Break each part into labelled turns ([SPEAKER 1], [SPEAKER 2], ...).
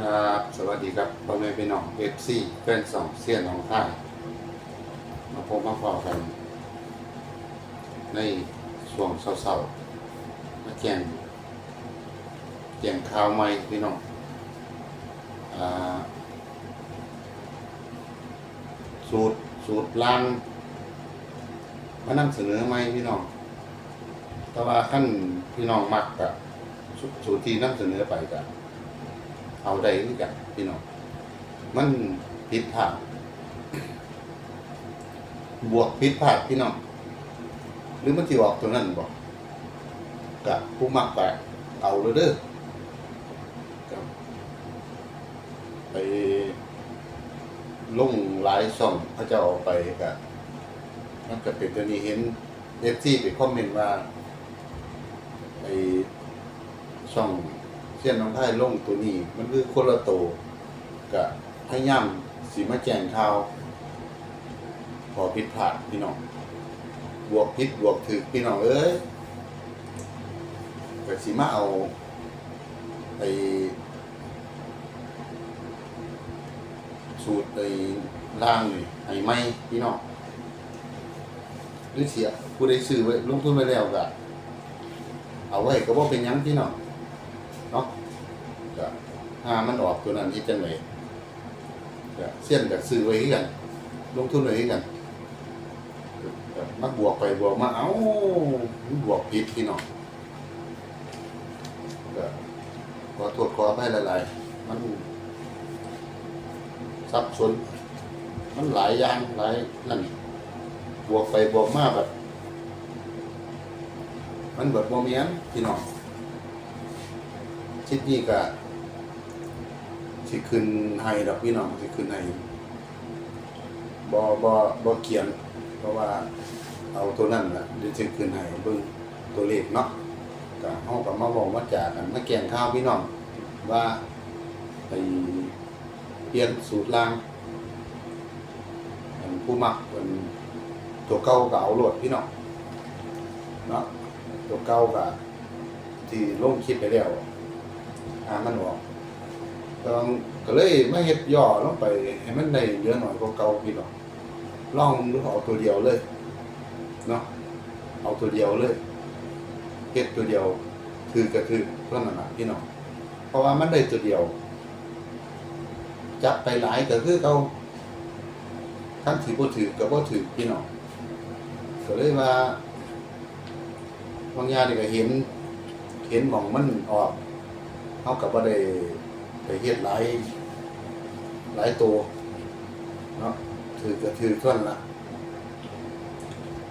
[SPEAKER 1] ครับสวัสดีครับพ่อแม่พี่น้องเอฟซีเพื่อนสองเสี้ยนของท่ามาพบมาพอกัน ในช่วงเศร้าๆมาแจ้งแจ้งข่าวใหม่พี่น้องอสูตรสูตรล่างมานำเสนอใหม่พี่น้องแต่ว่าขั้นพี่น้องมักกับสูตรที่นำเสนอไปกับ เอาได้คือกันพี่น้องมันผิดพลาดบวกผิดพลาดพี่น้องหรือมันที่ออกตัวนั้นบอกกับผู้มักไปเอาเลยเด้อไปลงหลายช่องเขาจะเอาไปกับมันก็เป็นตัวนี้เห็นเอฟซีไปคอมเมนต์ว่าไอช่อง เช่นน้องไทยลงตัวนี้ มันคือคนละตัวกับพยายามสีมาแจงข่าวพอผิดพลาดพี่น้องบวกผิดบวกถือพี่น้องเอ้ยก็สีมาเอาไอสูตรไอล่างนี่ไอ้ไม่พี่น้องหรือเสียผู้ใดซื้อไว้ลงทุนไว้แล้วก็เอาไว้ก็บ่เป็นยังพี่น้อง เนาะก็หามันออกตัวนั้นที่จังไหนก็เส้นกับซื้อไว้คือกันลงทุนไว้คือกันก็มาบวกไปบวกมาเอ้าบวกผิดพี่น้องก็ขอโทษขออภัยหลายๆมันซับซ้อนมันหลายอย่างหลายนั่นบวกไปบวกมาแบบมันแบบโมเมียนพี่น้อง ชิดนี้ก็สิขึ้นให้ดอกพี่น้องสิขึ้นให้บ่บ่บ่เขียน เพราะว่าเอาตัวนั้นนะเดี๋ยวสิขึ้นให้เบิ่งตัวเลขเนาะก็เฮาก็มาบอกมาจากกันมาแกงข้าวพี่น้องว่าไอ้เปลี่ยนสูตรล่างอันผู้มักเป็นตัวเก่าก็เอาโลดพี่น้องเนาะตัวเก่าก็ที่ลงคลิปไปแล้ว อ่ามันออกต้องก็เลยไม่เฮ็ดย่อลงไปให้มันได้เยอะหน่อยกว่าเก่าพี่น้องลองดูเอาตัวเดียวเลยเนาะเอาตัวเดียวเลยเฮ็ดตัวเดียวคือกระคือเท่านั้นนะพี่น้องเพราะว่ามันได้ตัวเดียว จับไปหลายก็คือเก่าทั้งถือบ่ถือก็บ่ถือพี่น้องก็เลยว่าบางอย่างนี่ก็เห็น เห็นหม่องมันออก เขากับว่าได้ไปเฮ็ดหลายหลายตัวเนาะถือก็ถือท่อนละ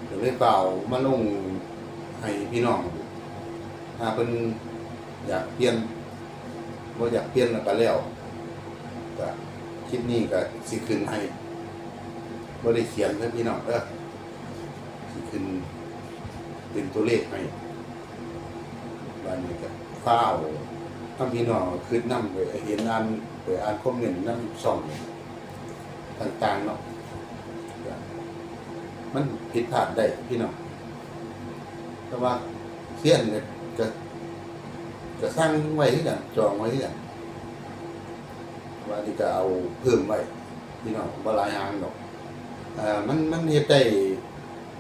[SPEAKER 1] เดี๋ยวเลยเปล่ามาลงให้พี่น้องถ้าเพิ่นอยากเปลี่ยนว่าอยากเปลี่ยนแล้วก็แล้วก็คลิปนี้ก็สิขึ้นให้บ่ได้เขียนให้พี่น้องเด้อสิขึ้นเป็นตัวเลขให้บ้านนี้ก็ฟ้า วถ้าพี่น้องคือนำไปเห็นอ่านไปอ่านคอมเมนต์นำส่องต่างๆเนาะมันผิดพลาดได้พี่น้องแต่ว่าเสี้ยนเนี่ยจะจะสร้างไว้ที่กันจองไว้ที่กันว่าที่จะเอาเพิ่มไว้พี่น้องบ่หลายอย่างดอกอ่ามันมันเฮ็ดได้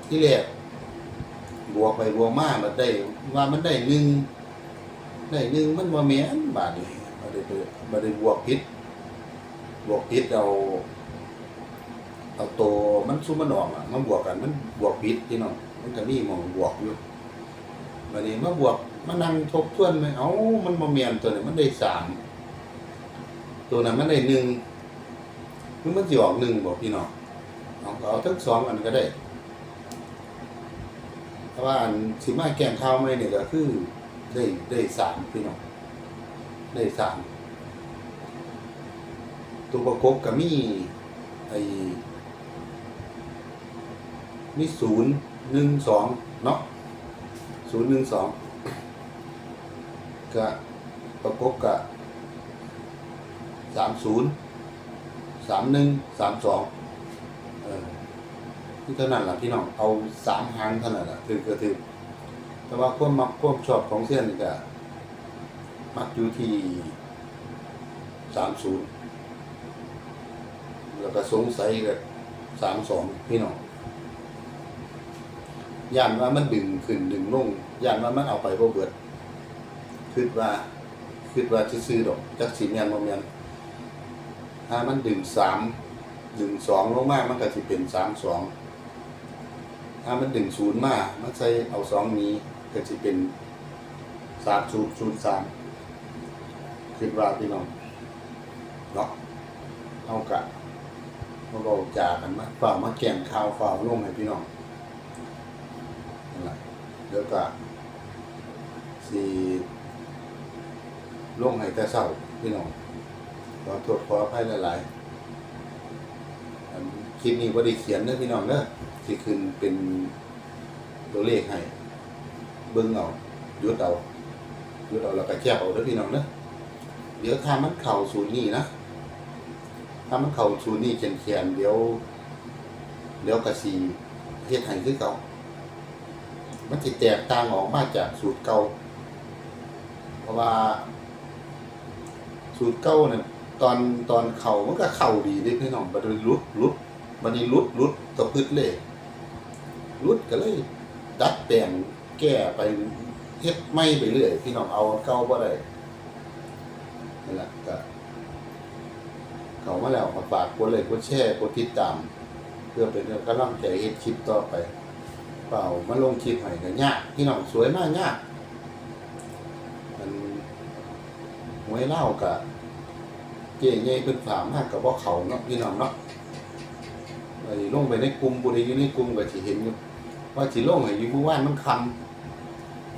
[SPEAKER 1] ที่แรกบวกไปบวกมามันได้ ว่ามันได้หนึ่ง ได้หนึ่งมันบ่แม่นบาดนี้บ่ได้ไปบ่ได้บวกผิดบวกผิดเอาเอาโตมันซุมมันออกอะมาบวกกันมันบวกผิดพี่น้องมันก็มีหม่องบวกอยู่บัดนี้มาบวกมานั่งทบทวนไหมเอ้ามันบ่แม่นตัวนี้มันได้สามตัวนั้นมันได้หนึ่งมันมันสิออกหนึ่งบ่พี่น้องเอาเอาทั้งสองอันก็ได้แต่ว่าอันสิมาแกงข้าวไหมเนี่ยก็คือ ได้ได้สามพี่น้องได้สามตัวประกบก็มีไอ้มีศูนย์หนึ่งสองเนาะศูนย์หนึ่งสองก็ประกบกับสามศูนย์สามหนึ่งสามสองเออที่เท่านั้นแหละพี่น้องเอาสามหางเท่านั้นแหละถือก็ถือ แต่ว่าความมักความชอบของเส้นนี่ก็มักอยู่ที่สามศูนย์แล้วก็สงสัยกับสามสองพี่น้องย่านว่ามันดึงขึ้นดึงลงย่านว่ามันเอาไปบ่เบิดคิดว่าคิดว่าจะซื้อๆดอกจักสีแมนบ่แมนถ้ามันดึงสามดึงสองลงมากมันก็สิเป็นสามสองถ้ามันดึงศูนย์มากมันใส่เอาสองนี้ ก็สิเป็นสามศูนย์ศูนย์สามคิดว่าพี่น้องเนาะเอากะมาบอกจากันมาฝ่ามาแก่งข่าวฝ่าลงให้พี่น้องนั่นแหละเดี๋ยวก็สีลงให้แต่เศร้าพี่น้องขอโทษขออภัยหลายๆคลิปนี้บ่ได้เขียนเด้อพี่น้องเด้อสิขึ้นเป็นตัวเลขให้ เบิ่งเอาหยุดเอาหยุดเอาแล้วก็แคบเอาด้อพี่น้องเด้อเดี๋ยวถ้ามันเข้าศูนย์นี้นะถ้ามันเข้าศูนย์นี้เขียนเขียนเดี๋ยว เดี๋ยวก็สิเฮ็ดให้คือเก่ามันสิแตกต่างออกมาจากสูตรเก่า เพราะว่า สูตรเก่าเนี่ยตอนตอนเข่ามันก็เข่าดีเด้พี่น้องบัดนี้รุดรุดบัดนี้รุดรุดตะพึดเลยรุดก็เลยดัดแปลง แก้ไปเฮ็ดไม่ไปเรื่อยพี่น้องเอาเก่าบ่ได้นั่นแหละก็เขามาแล้วก็ฝากกดไลค์กดแชร์กดติดตาม เพื่อเป็นกำลังใจเฮ็ดคลิปต่อไป เปล่ามาลงคลิปให้ก็ยากพี่น้องสวยมากยากมันหวยเล่ากับเจ๊ใหญ่เพิ่นฝากมากกับบ่เขาเนาะพี่น้องเนาะไอ้ลงไปในกลุ่มบ่ได้อยู่ในกลุ่มก็สิเห็นอยู่ว่าสิลงให้อยู่เมื่อวานมันคํ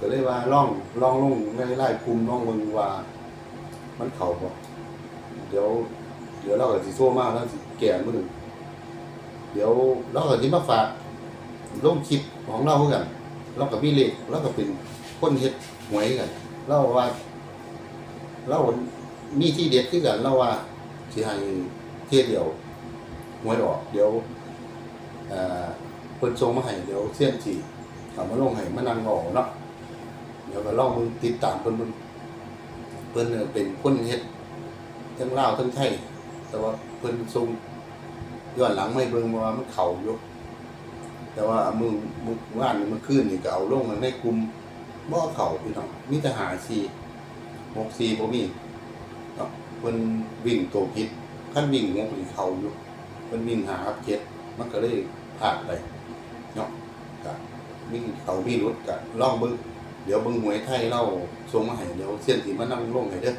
[SPEAKER 1] ก็เลยว่าลองลองลงในไลน์กลุ่มลองเบิ่งว่า มันเข้าบ่เดี๋ยว เดี๋ยวเราก็สิโทรมากแล้วสิแก้มื้อเดี๋ยวเราก็สิมาฝากลงคลิปของเราคือกันเราก็มีเลขเราก็เป็นคนเฮ็ดหวยกันเราว่าเรามีที่เด็ดคือกันเราว่าสิให้เที่ยเดียวหวยออก เดี๋ยวเอ่อเพิ่นส่งมาให้เดี๋ยวเสี้ยนสิเอามาลงให้มานั่งเอาเนาะ เดี๋ยวก็ลองมึงติดตามเพิ่นเบิ่งเพิ่นเนี่ยเป็นคนเฮ็ดทั้งลาวทั้งไทยแต่ว่าเพิ่นส่งย้อนหลังไม่เบิ่งว่ามันเข่าอยู่แต่ว่ามือมือว่านมื่อคืนนี่ก็เอาลงมาในกลุ่มบ่เข่าพี่น้องมีแต่หาซีหกซีบ่มีเนาะเพิ่นวิ่งตัวผิดคันวิ่งงกนี่เข่าอยู่เพิ่นวิ่งหาเจ็ดมันก็เลยพลาดไปเนาะก็มีเข่ามีรถก็ล่องเบิ่ง เดี๋ยวบิ่งหวยไทยเราส่งมาให้เดี๋ยวเส้นสิมานั่งลงให้เด้อ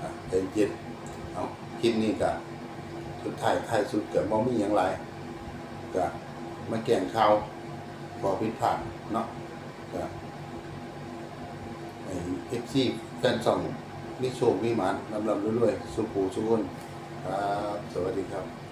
[SPEAKER 1] อะใจเย็นเอาคลิปนี้ก็สุดท้ายท้ายสุดเกิดบ่มีอย่างไรก็มาแก่งข่าวพอผิดพลาดเนาะก็ไอ้เอฟซีแฟนช่องมีโชคมีหมานลำลำรวยๆสุขูสุขคนครับ สวัสดีครับ